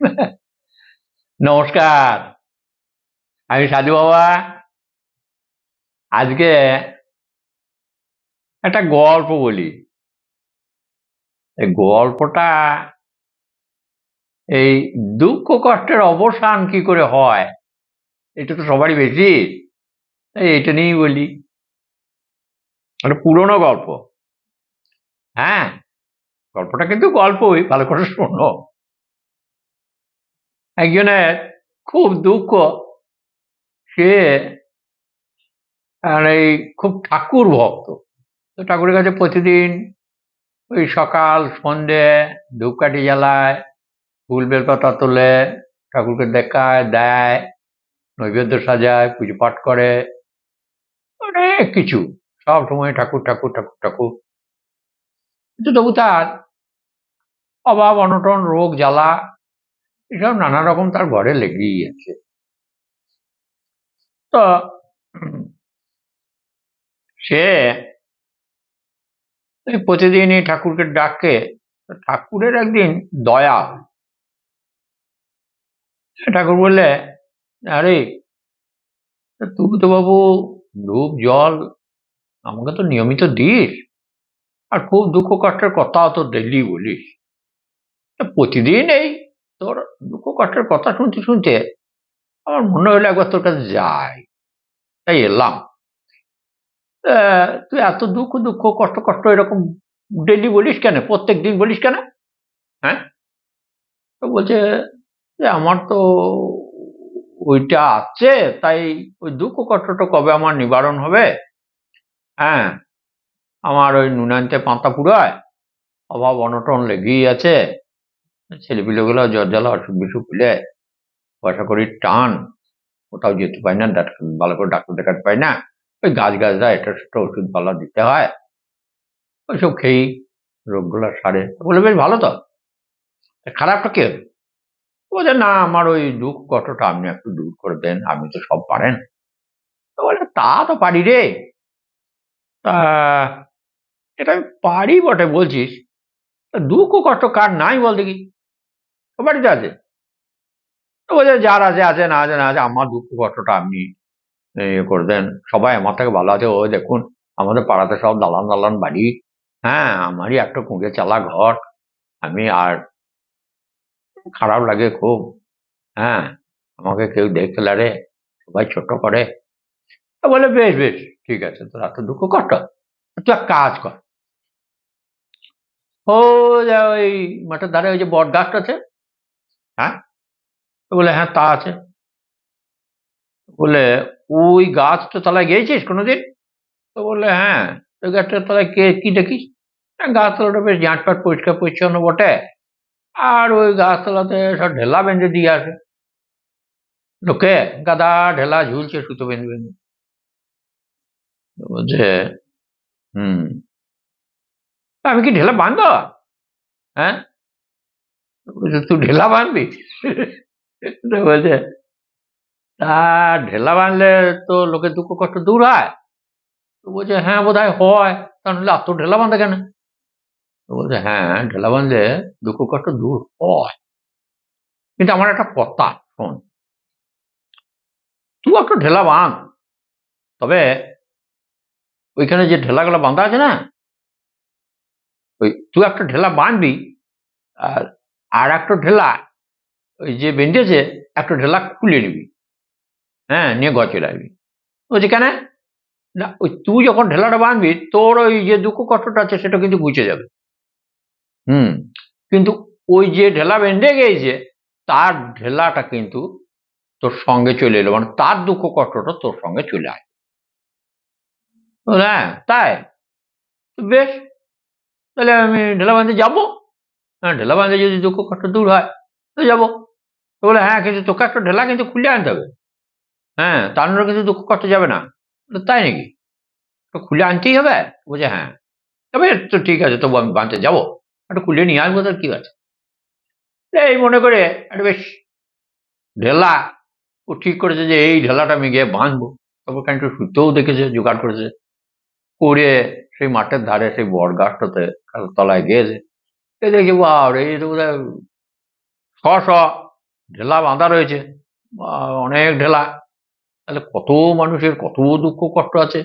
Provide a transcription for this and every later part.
নমস্কার, আমি সাধু বাবা। আজকে একটা গল্প বলি। এই গল্পটা এই দুঃখ কষ্টের অবসান কি করে হয়, এটা তো সবারই বেশি এটা নিয়েই বলি। একটা পুরনো গল্প। হ্যাঁ গল্পটা কিন্তু গল্পই, ভালো করে শোনো। একজনের খুব দুঃখ, সে আর এই খুব ঠাকুর ভক্ত। তো ঠাকুরের কাছে প্রতিদিন ওই সকাল, সন্ধে ধূপকাঠি জ্বালায়, ফুল বেলপাতা তোলে, ঠাকুরকে দেখায়, দেয়, নৈবেদ্য সাজায়, পুজো পাঠ করে, অনেক কিছু। সব সময় ঠাকুর ঠাকুর ঠাকুর ঠাকুর। কিন্তু তবু তার অভাব, অনটন, রোগ, জ্বালা এসব নানা রকম তার ঘরে লেগেই আছে। তো সে প্রতিদিনই ঠাকুরকে ডাকে ঠাকুরের একদিন দয়া। ঠাকুর বললে, আরে তুমি তো বাবু ধূপ, জল আমাকে তো নিয়মিত দিস। আর খুব দুঃখ কষ্টের কথাও তো ডেলি বলিস। প্রতিদিন এই তোর দুঃখ কষ্টের কথা শুনতে শুনতে আমার মনে হলো একবার তোর কাছে যাই। তাই এলাম। তুই এত দুঃখ দুঃখ কষ্ট কষ্ট এরকম ডেলি বলিস কেন? প্রত্যেক দিন বলিস কেন? হ্যাঁ? তো বলছে যে, আমার তো ওইটা আছে, তাই ওই দুঃখ কষ্টটা কবে আমার নিবারণ হবে? হ্যাঁ আমার ওই নুনানতে পাতা পুরায় অভাব অনটন লেগেই আছে। ছেলেপিলেগুলো জ্বর জ্বালা, অসুখ বিসুখ হলে পয়সা করি টান। কোথাও যেতে পাই না ভালো করে ডাক্তার দেখাতে পাই না। ওই গাছ গাছরা এটা সেটা ওষুধ পালা দিতে হয়। ওইসব খেয়েই রোগগুলো সারে। বলে বেশ ভালো তো। খারাপটা কে? বলছে, না, আমার ওই দুঃখ কষ্টটা আপনি একটু দূর করে দেন, আপনি তো সব পারেন। তো বলে তা তো পারি রে। তা এটা আমি পারি বটে বলছিস। দুঃখ কষ্ট কার নাই বল দেখি। তো বাড়িতে আছে। বলছে যার আছে আছে না আছে না আছে, আমার দুঃখ কষ্টটা আপনি ইয়ে করে দেন। সবাই আমার থেকে ভালো আছে। ও দেখুন, আমাদের পাড়াতে সব দালান দালান বাড়ি। হ্যাঁ আমারই একটা কুঁড়ে চালা ঘর। আমি আর খারাপ লাগে খুব। হ্যাঁ আমাকে কেউ দেখতে লারে সবাই ছোট করে। বলে, বেশ বেশ, ঠিক আছে, তোর এত দুঃখ কষ্ট। তুই এক কাজ কর। ও ওই মাঠের ধারে ওই যে বট গাছটা আছে হ্যাঁ? তো বলে হ্যাঁ তা আছে। বলে ওই গাছটা তলায় গিয়েছিস কোনোদিন? তো বললে হ্যাঁ ওই গাছটার তলায় কে কি দেখিস? হ্যাঁ, গাছতলাটা বেশ জাঁট পাট পরিষ্কার পরিচ্ছন্ন বটে। আর ওই গাছতলাতে সব ঢেলা বেঁধে দিয়ে আসে। লোকে গাদা ঢেলা ঝুলছে সুতো বেঁধে বেঁধে। বলছে হুম। তা আমি কি ঢেলা বাঁধবো? হ্যাঁ? তো তুই ঢেলা বাঁধবি বলছে, তা ঢেলা বাঁধলে তো লোকের দুঃখ কষ্ট দূর হয়। তো বলছে হ্যাঁ বোধ হয়। হয় তা নাহলে এত ঢেলা বাঁধে কেন? তো বলছে হ্যাঁ ঢেলা বাঁধলে দুঃখ কষ্ট দূর হয়। কিন্তু আমার একটা কথা শোন। তুই একটু ঢেলা বাঁধ তবে ওইখানে যে ঢেলাগুলো বাঁধা আছে না, ওই তুই একটা ঢেলা বাঁধবি আর আর একটা ঢেলা ওই যে বেঁধেছে একটা ঢেলা খুলে নিবি। হ্যাঁ নিয়ে ঘর চলে আসবি। বলছি কেন? না ওই তুই যখন ঢেলাটা বাঁধবি তোর ওই যে দুঃখ কষ্টটা আছে সেটা কিন্তু গুছে যাবে। হুম কিন্তু ওই যে ঢেলা বেঁধে গিয়েছে তার ঢেলাটা কিন্তু তোর সঙ্গে চলে এলো মানে তার দুঃখ কষ্টটা তোর সঙ্গে চলে বলল, হ্যাঁ তাই? বেশ তাহলে আমি ঢেলা বাঁধতে যাব। হ্যাঁ ঢেলা বাঁধে যদি দুঃখ কষ্ট দূর হয়, তো যাব। তো বলে হ্যাঁ কিন্তু তোকে একটা ঢেলা কিন্তু খুলে আনতে হবে। হ্যাঁ তার কিন্তু দুঃখ কষ্ট যাবে না। তাই নাকি? তো খুলে আনতেই হবে। বলছে হ্যাঁ। তবে তো ঠিক আছে, তবু আমি বাঁধতে যাব। একটা খুলে নিয়ে আসব তার কি আছে? এই মনে করে একটা বেশ ঢেলা ও ঠিক করেছে যে, এই ঢেলাটা আমি গিয়ে বাঁধবো। তারপর খানিকটা সুতোও দেখেছে, জোগাড় করেছে। করে সেই মাঠের ধারে সেই বট গাছটাতে তলায় গিয়েছে। এ দেখি বাবা এই তো বোধহয় শ শ ঢেলা বাঁধা রয়েছে অনেক ঢেলা তাহলে কত মানুষের কত দুঃখ কষ্ট আছে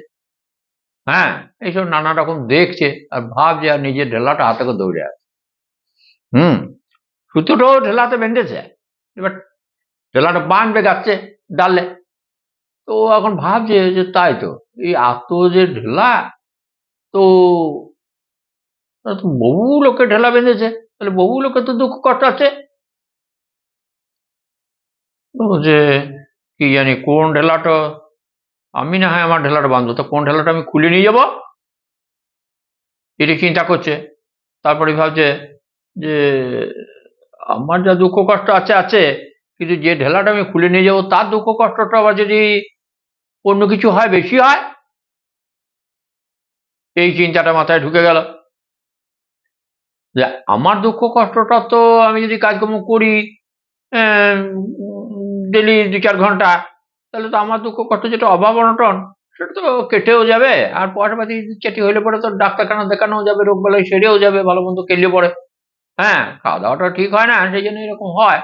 হ্যাঁ এইসব নানা রকম দেখছে আর ভাবছে আর নিজের ঢেলাটা হাতে করে দৌড়ে আছে হুম সুতোটাও ঢেলাতে বেঁধেছে এবার ঢেলাটা বাঁধবে গাছে ডালে তো এখন ভাবছে যে তাই তো এই এত যে ঢেলা তো বহু লোকে ঢেলা বেঁধেছে। তাহলে বহু লোকে তো দুঃখ কষ্ট আছে যে কি জানি কোন ঢেলাটা? আমি না হয় আমার ঢেলাটা বাঁধবো। তো কোন ঢেলাটা আমি খুলে নিয়ে যাব? এটি চিন্তা করছে। তারপরে ভাবছে যে আমার যা দুঃখ কষ্ট আছে আছে। কিন্তু যে ঢেলাটা আমি খুলে নিয়ে যাব, তার দুঃখ কষ্টটা আবার যদি অন্য কিছু হয়, বেশি হয়? এই চিন্তাটা মাথায় ঢুকে গেল। যে আমার দুঃখ কষ্টটা তো আমি যদি কাজকর্ম করি ডেলি দু চার ঘণ্টা, তাহলে তো আমার দুঃখ কষ্ট যেটা অভাব অনটন, সেটা তো কেটেও যাবে। আর পয়সাপাতি চেটি হইলে পরে তো ডাক্তারখানা দেখানো যাবে রোগ বেলায় সেরেও যাবে, ভালো মন্দ কেলিয়ে পড়ে হ্যাঁ খাওয়া দাওয়াটা ঠিক হয় না, সেই জন্য এরকম হয়।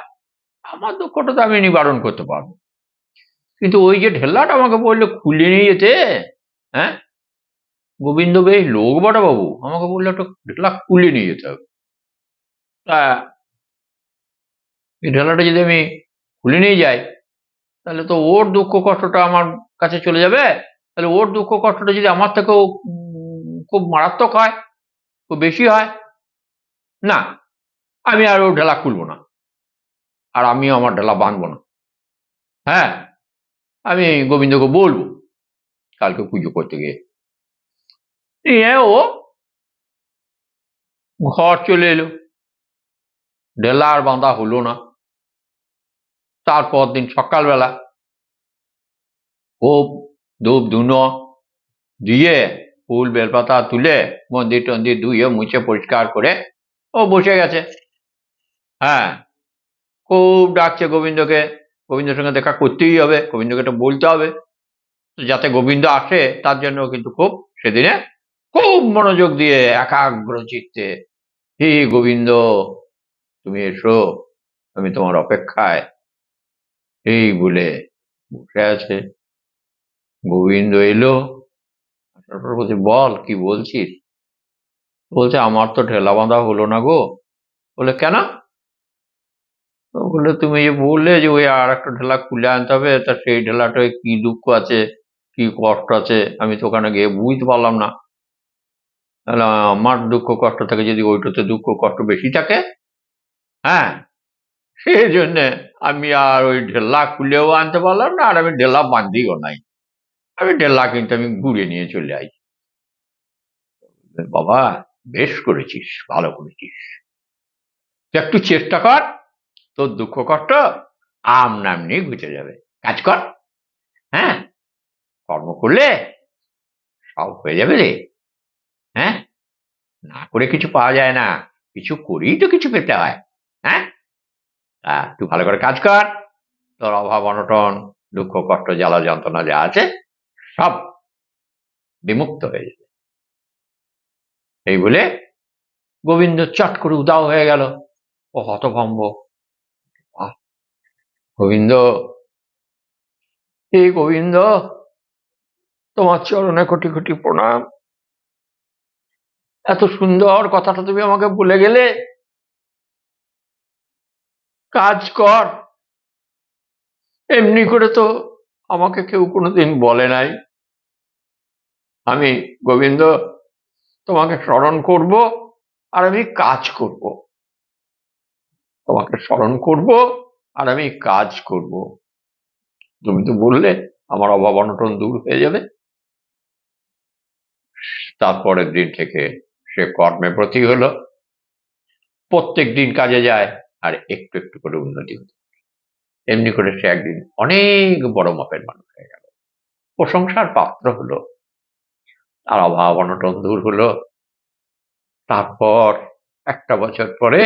আমার দুঃখটা তো আমি নিবারণ করতে পারব। কিন্তু ওই যে ঢেলাটা আমাকে বললে, খুলে নিয়ে যেতে হ্যাঁ? গোবিন্দ বেশ লোক বটা বাবু আমাকে বললে একটা ঢেলা খুলে নিয়ে যেতে হবে। তা এই ঢেলাটা যদি আমি খুলে নিয়ে যাই, তাহলে তো ওর দুঃখ কষ্টটা আমার কাছে চলে যাবে। তাহলে ওর দুঃখ কষ্টটা যদি আমার থেকেও খুব মারাত্মক হয়, খুব বেশি হয়, না, আমি আর ওর ঢেলা খুলবো না। আর আমিও আমার ঢেলা বাঁধবো না। হ্যাঁ আমি গোবিন্দকে বলব, কালকে পুজো করতে গিয়ে। নিয়ে ও। ঘর চলে এলো। ঢেলা আর বাঁধা হলো না। তারপর দিন সকালবেলা খুব ধূপ ধুনো দিয়ে ফুল বেলপাতা তুলে মন্দির টন্দির ধুয়ে মুছে পরিষ্কার করে ও বসে গেছে। হ্যাঁ খুব ডাকছে গোবিন্দকে। গোবিন্দের সঙ্গে দেখা করতেই হবে, গোবিন্দকে এটা বলতে হবে। যাতে গোবিন্দ আসে তার জন্য কিন্তু খুব সেদিনে খুব মনোযোগ দিয়ে একাগ্র চিত্তে, হে গোবিন্দ, তুমি এসো, আমি তোমার অপেক্ষায়। এই বলে বসে আছে। গোবিন্দ এলো। বলছে, বল, কি বলছিস? বলছে, আমার তো ঠেলা বাঁধা হলো না গো। বলে, কেন? তো বললে তুমি যে বললে যে ওই আর একটা ঢেলা খুলে আনতে হবে, তা সেই ঢেলাটায় কি দুঃখ আছে, কি কষ্ট আছে, আমি তো ওখানে গিয়ে বুঝতে পারলাম না। আমার দুঃখ কষ্ট থাকে যদি ওইটাতে দুঃখ কষ্ট বেশি থাকে। হ্যাঁ? সেই জন্যে আমি আর ওই ঢেলা খুলেও আনতে পারলাম না, আর আমি ঢেলা বান্ধিও নাই। আমি ঢেলা কিন্তু আমি ঘুরে নিয়ে চলে আই। বাবা, বেশ করেছিস, ভালো করেছিস। একটু চেষ্টা কর, তোর দুঃখ কষ্ট আম নামনি ঘুচে যাবে। কাজ কর। হ্যাঁ? কর্ম করলে সব হয়ে যাবে রে। না করে কিছু পাওয়া যায় না। কিছু করেই তো কিছু পেতে হয় হ্যাঁ? তুই ভালো করে কাজ কর। তোর অভাব, অনটন, দুঃখ, কষ্ট, জ্বালা, যন্ত্রণা যা আছে, সব বিমুক্ত হয়ে যাবে। এই বলে গোবিন্দ চট করে উদাও হয়ে গেল। ও হতভম্ব। গোবিন্দ এই গোবিন্দ, তোমার চরণে কোটি কোটি প্রণাম। এত সুন্দর কথাটা তুমি আমাকে বলে গেলে। কাজ কর। এমনি করে তো আমাকে কেউ কোনোদিন বলে নাই। আমি গোবিন্দ, তোমাকে স্মরণ করব আর আমি কাজ করব। তোমাকে স্মরণ করব আর আমি কাজ করব। তুমি তো বললে আমার অভাব অনটন দূর হয়ে যাবে। তারপরের দিন থেকে সে কর্মে প্রতি হলো। প্রত্যেক দিন কাজে যায় আর একটু একটু করে উন্নতি হতো এমনি করে সে একদিন অনেক বড় মাপের মানুষ হয়ে গেল। প্রশংসার পাত্র হলো, তার অভাব অনটন দূর হলো। তারপর একটা বছর পরে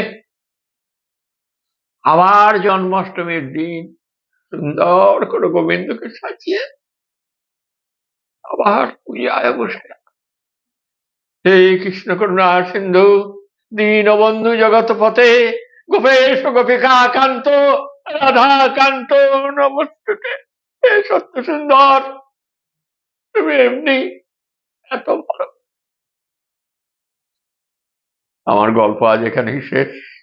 আবার জন্মাষ্টমীর দিন সুন্দর করে গোবিন্দকে সাজিয়ে আবার পূজায় বসে। হে কৃষ্ণ করুণা সিন্ধু দীনবন্ধু জগত পথে গোপেশ গোপিকা কান্ত রাধা কান্ত নমস্তুতে। হে সত্য সুন্দর তুমি এমনি এত বড়। আমার গল্প আজ এখানেই শেষ।